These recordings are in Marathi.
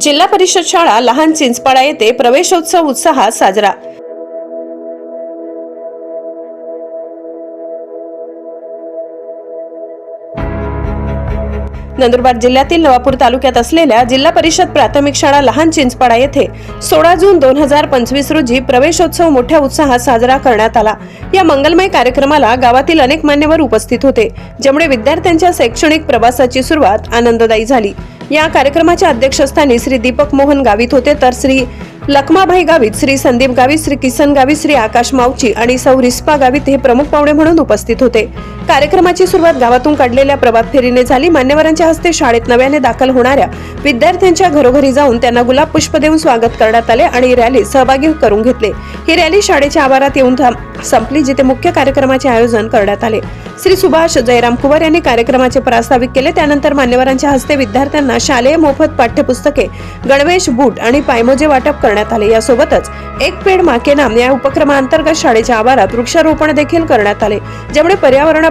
जिल्हा परिषद शाळा लहान चिंचपाडा येथे प्रवेशोत्सव उत्साहात साजरा. नंदुरबार जिल्ह्यातील नवापूर तालुक्यात असलेल्या जिल्हा परिषद प्राथमिक शाळा लहान चिंचपाडा येथे सोळा जून दोन हजार पंचवीस रोजी प्रवेशोत्सव मोठ्या उत्साहात साजरा करण्यात आला. या मंगलमय कार्यक्रमाला गावातील अनेक मान्यवर उपस्थित होते ज्यामुळे विद्यार्थ्यांच्या शैक्षणिक प्रवासाची सुरुवात आनंददायी झाली. या कार्यक्रमाच्या अध्यक्षस्थानी श्री दीपक मोहन गावित होते. तर श्री लखमाभाई गावित श्री संदीप गावित श्री किसन गावित श्री आकाश मावची आणि सौ रिस्पा गावित हे प्रमुख पाहुणे म्हणून उपस्थित होते. कार्यक्रमाची सुरुवात गावातून काढलेल्या प्रभात फेरीने झाली. मान्यवरांच्या हस्ते शाळेत नव्याने दाखल होणाऱ्या विद्यार्थ्यांच्या घरोघरी जाऊन त्यांना गुलाब पुष्प देऊन स्वागत करण्यात आले आणि रॅली सहभागी करून घेतले. ही रॅली शाळेच्या आवारात येऊन संपली जिथे मुख्य कार्यक्रमाचे आयोजन करण्यात आले. श्री सुभाष जयराम कुवर यांनी कार्यक्रमाचे प्रास्ताविक केले. त्यानंतर मान्यवरांच्या हस्ते विद्यार्थ्यांना शालेय मोफत पाठ्यपुस्तके गणवेश बूट आणि पायमोजे वाटप करण्यात आले. यासोबतच एक पेड माके नाम या उपक्रमाअंतर्गत शाळेच्या आवारात वृक्षारोपण देखील करण्यात आले ज्यामुळे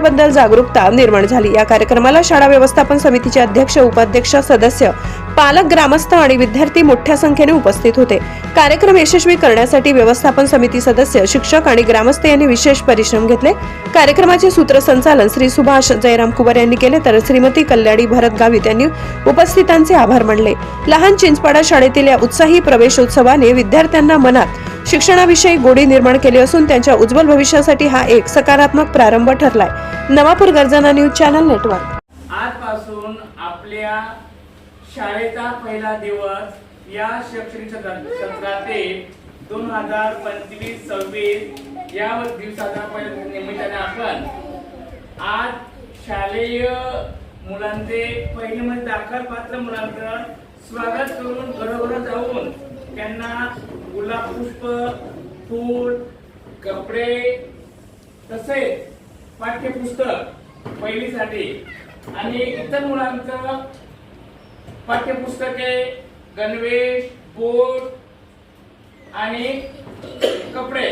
याबद्दल जागरूकता निर्माण झाली. या कार्यक्रमाला शाळा व्यवस्थापन समितीचे अध्यक्ष उपाध्यक्ष सदस्य पालक ग्रामस्थ आणि विद्यार्थी मोठ्या संख्येने उपस्थित होते. कार्यक्रम यशस्वी करण्यासाठी व्यवस्थापन समिती सदस्य शिक्षक आणि ग्रामस्थ यांनी विशेष परिश्रम घेतले. कार्यक्रमाचे सूत्रसंचालन श्री सुभाष जयराम कुबर यांनी केले तर श्रीमती कल्याणी भरत गावित यांनी उपस्थितांचे आभार मानले. लहान चिंचपाडा शाळेतील या उत्साही प्रवेशोत्सवाने विद्यार्थ्यांना मनात शिक्षणाविषयी गोडी निर्माण केली असून त्यांच्या उज्ज्वल भविष्यासाठी हा एक सकारात्मक प्रारंभ ठरलाय. नवापूर गर्जना न्यूज चॅनल नेटवर्क. आजपासून आपल्या शाळेचा पहिला दिवस या शैक्षणिक सत्राचे दोन हजार पंचवीस सव्वीस या दिवसाचा निमित्ताने आपण आज शालेय मुलांचे पहिले म्हणजे दाखल पात्र मुलांचं स्वागत करून घरोघर जाऊन त्यांना गुलाब पुष्प फूल कपडे तसेच पाठ्यपुस्तक पहिलीसाठी. आणि इतर मुलांचं पाठ्यपुस्तके गणवेश बोट आणि कपडे.